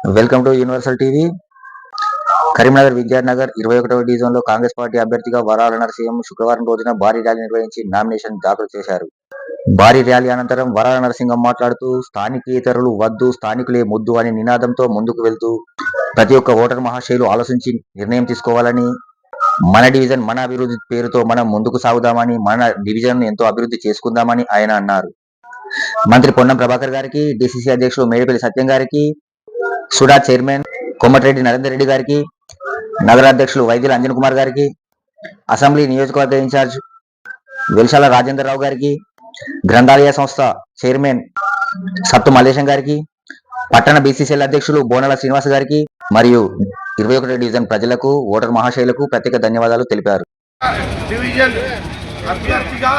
Welcome to universal TV Karimnagar Vidyanagar ఇరవై ఒకటవ డివిజన్లో కాంగ్రెస్ పార్టీ అభ్యర్థిగా వరాల నరసింహం శుక్రవారం రోజున భారీ ర్యాలీ నిర్వహించి నామినేషన్ దాఖలు చేశారు. భారీ ర్యాలీ అనంతరం వరాల నరసింహం మాట్లాడుతూ స్థానికేతరులు వద్దు స్థానికులే ముద్దు అనే నినాదంతో ముందుకు వెళ్తూ ప్రతి ఒక్క ఓటర్ మహాశైలు ఆలోచించి నిర్ణయం తీసుకోవాలని మన డివిజన్ మన అభివృద్ధి పేరుతో మనం ముందుకు సాగుదామని మన డివిజన్ ఎంతో అభివృద్ధి చేసుకుందామని ఆయన అన్నారు. మంత్రి పొన్నం ప్రభాకర్ గారికి డిసిసి అధ్యక్షులు మేడిపల్లి సత్యం గారికి సుడా చైర్మన్ కొమ్మటిరెడ్డి నరేందర్ రెడ్డి గారికి నగరాధ్యక్షులు వైద్యుల అంజన్ కుమార్ గారికి అసెంబ్లీ నియోజకవర్గ ఇన్ఛార్జ్ వెల్శాల రాజేందర్ రావు గారికి గ్రంథాలయ సంస్థ చైర్మన్ సత్తు మల్లేశం గారికి పట్టణ బీసీసీఎల్ అధ్యక్షులు బోనాల శ్రీనివాస్ గారికి మరియు ఇరవై ఒకటి డివిజన్ ప్రజలకు ఓటర్ మహాశైలకు ప్రత్యేక ధన్యవాదాలు తెలిపారు. డివిజన్ అభ్యర్థిగా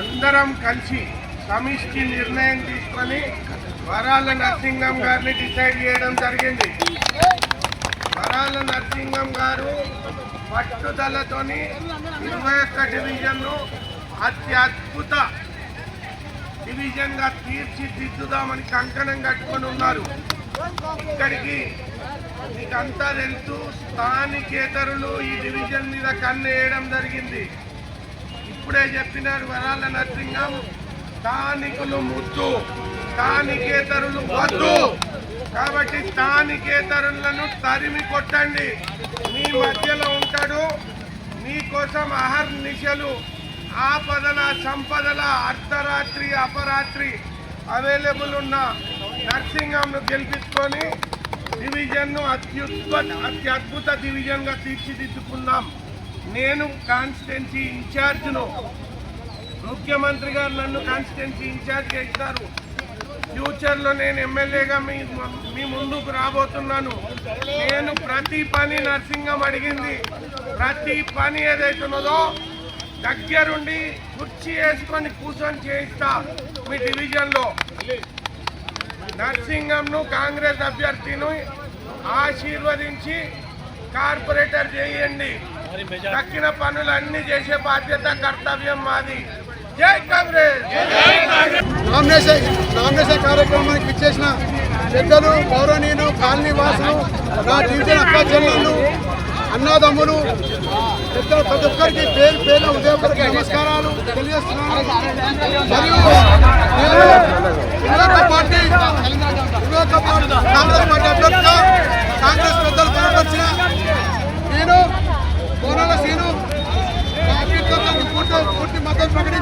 అందరం కలిసి సమిష్టి నిర్ణయం తీసుకొని వరాల నరసింగం గారిని డిసైడ్ చేయడం జరిగింది. వరాల నరసింగం గారు పట్టుదలతోని ఇరవై ఒక్క డివిజన్ను అత్యద్భుత డివిజన్గా తీర్చిదిద్దుదామని కంకణం కట్టుకొని ఉన్నారు. ఇక్కడికి మీకంతా తెలుసు స్థానికేతరులు ఈ డివిజన్ మీద కన్నేయడం జరిగింది. ఇప్పుడే చెప్పినారు వరాల నరసింగం స్థానికులు ముద్దు. స్థానికేతరులు వద్దు. కాబట్టి స్థానికేతరులను తరిమి కొట్టండి. మీ మధ్యలో ఉంటాడు. మీకోసం అహర్నిశలు ఆపదల సంపదల అర్ధరాత్రి అపరాత్రి అవైలబుల్ ఉన్న నర్సింగంను గెలిపించుకొని డివిజన్ను అత్యుత్పత అత్యద్భుత డివిజన్గా తీర్చిదిద్దుకున్నాం నేను కాన్స్టిట్యున్సీ ఇన్ఛార్జ్ను ముఖ్యమంత్రి గారు నన్ను కాన్స్టిట్యున్సీ ఇన్ఛార్జ్ చేస్తారు. ఫ్యూచర్లో నేను ఎమ్మెల్యేగా మీ మీ ముందుకు రాబోతున్నాను. నేను ప్రతి పని నర్సింగం అడిగింది. ప్రతి పని ఏదైతున్నదో దగ్గరుండి కుర్చీ వేసుకొని కూర్చొని చేయిస్తా మీ డివిజన్లో. నర్సింగంను కాంగ్రెస్ అభ్యర్థిని ఆశీర్వదించి కార్పొరేటర్ చేయండి. తక్కిన పనులన్నీ చేసే బాధ్యత కర్తవ్యం మాది. నామినేషన్ నామినేషన్ కార్యక్రమానికి ఇచ్చేసిన పెద్దలు పౌరనీయులు కాలనీ వాసులు నా డివిజన్ అక్క చెల్లెళ్ళు అన్నదమ్ములు పెద్ద ప్రతి ఒక్కరికి పేరు పేరు ఉదయపరికి నమస్కారాలు తెలియజేస్తున్నాను. మరియు నేను పార్టీ కాంగ్రెస్ పార్టీ అభ్యర్థిగా కాంగ్రెస్ పెద్దలు కనపరిచిన నేను కోనల సీను పూర్తి పూర్తి మద్దతు ప్రకటించి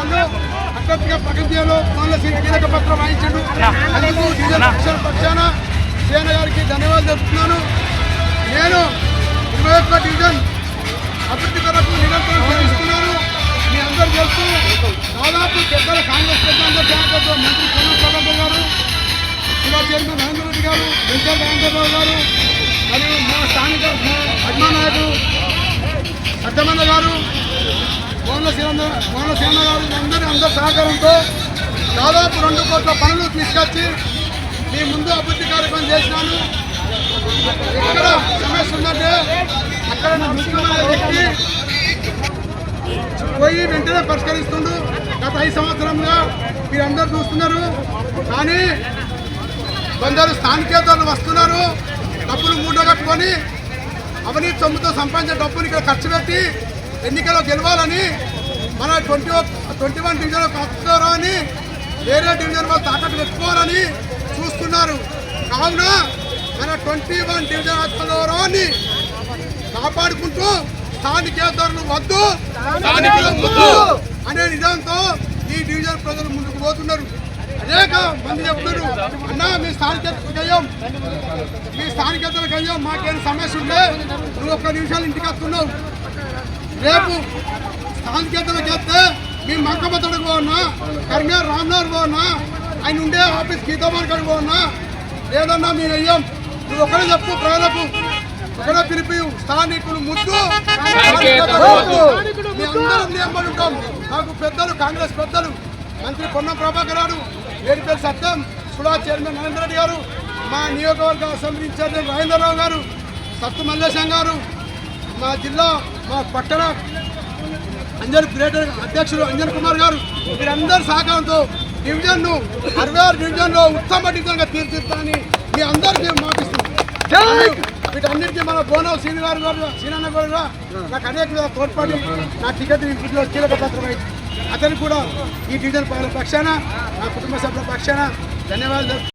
అభ్యర్థిగా ప్రకటించడంలో కోనల సీను కీలక పత్రం వాయించాడు అందుకు పక్షాన సేన గారికి ధన్యవాదాలు తెలుపుతున్నాను. నేను ఇరవై ఒక్క డివిజన్ అభివృద్ధి కొరకు నిరంతరం శ్రమిస్తున్నాను. మీ అందరూ తెలుసు దాదాపు పెద్దల కాంగ్రెస్ పెద్దలందరూ జాగ్రత్త మంత్రి ప్రభాకర్ గారు శివ చైర్మన్ నరేంద్ర రెడ్డి గారు వెంకయ్య గారు మరియు మా స్థానిక మా అభిమాన నాయకుడు సత్యమన్న గారు మోహన సేన మోహన సేన గారు అందరి అందరి సహకారంతో దాదాపు రెండు కోట్ల పనులు తీసుకొచ్చి మీ ముందు అభివృద్ధి కార్యక్రమం చేసినాను. ఎక్కడ సమస్య ఉందంటే అక్కడ నా ముఖ్యమైన వ్యక్తి పోయి వెంటనే పరిష్కరిస్తుండు. గత ఐదు సంవత్సరంగా మీరందరూ చూస్తున్నారు. కానీ కొందరు స్థానికేతలు వస్తున్నారు. డబ్బులు మూట కట్టుకొని అవినీతి సొమ్ముతో సంపాదించే డబ్బులు ఇక్కడ ఖర్చు పెట్టి ఎన్నికల్లో గెలవాలని మన ట్వంటీ ట్వంటీ వన్ డివిజన్ కట్టుకోరా అని వేరే డివిజన్ వాళ్ళు తాకట్టు పెట్టుకోవాలని చూస్తున్నారు. కావున మన ట్వంటీ వన్ డివిజన్ ఆత్మగౌరవాన్ని కాపాడుకుంటూ స్థానికేతరులు వద్దు అనే నిజంతో ఈ డివిజన్ ప్రజలు ముందుకు పోతున్నారు. అనేక మంది చెప్తున్నారు అన్నా మీ స్థానికేతలకు అయ్యాం మీ స్థానికేతలకు అయ్యాం మాకేమైనా సమస్య ఉంటే నువ్వు ఒక్క నిమిషాలు ఇంటికి వస్తున్నావు. రేపు స్థానికేతలకు వస్తే మీ మక్కబద్దడికి పోవన్నా కరీంనగర్ రామ్నగర్ పోవన్నా ఆయన ఉండే ఆఫీస్ గీతామార్ కాడికి పోవన్నా లేదన్నా మీరు అయ్యాం నువ్వు ఒకరే చెప్పు ప్రజలకు ఒకరే పిలిపి స్థానికులు ముద్దు. మీ అందరం ఉంటాం నాకు పెద్దలు కాంగ్రెస్ పెద్దలు. మంత్రి పొన్నం ప్రభాకర్ గారు ఏడిపల్లి సత్యం సుడా చైర్మన్ నరేంద్ర రెడ్డి గారు మా నియోజకవర్గ అసెంబ్లీ ఇన్ఛార్జ్ రాజేంద్రరావు గారు సత్తు మల్లేశం గారు మా జిల్లా మా పట్టణ అంజన్ గ్రేటర్ అధ్యక్షుడు అంజన్ కుమార్ గారు వీరందరి సహకారంతో డివిజన్ను అరవై ఆరు డివిజన్లో ఉత్తమ డివిజన్గా తీర్చిస్తానని మీ అందరికీ మాటిస్తున్నాను వీటన్నిటికీ మన బోనవ శ్రీని గారు శ్రీనన్న గారు నాకు అనేక తోడ్పడి నా టికెట్ ఇంటిలో కీలక పత్రం అయింది అతను కూడా ఈ డివిజన్ పక్షాన నా కుటుంబ సభ్యుల పక్షాన ధన్యవాదాలు.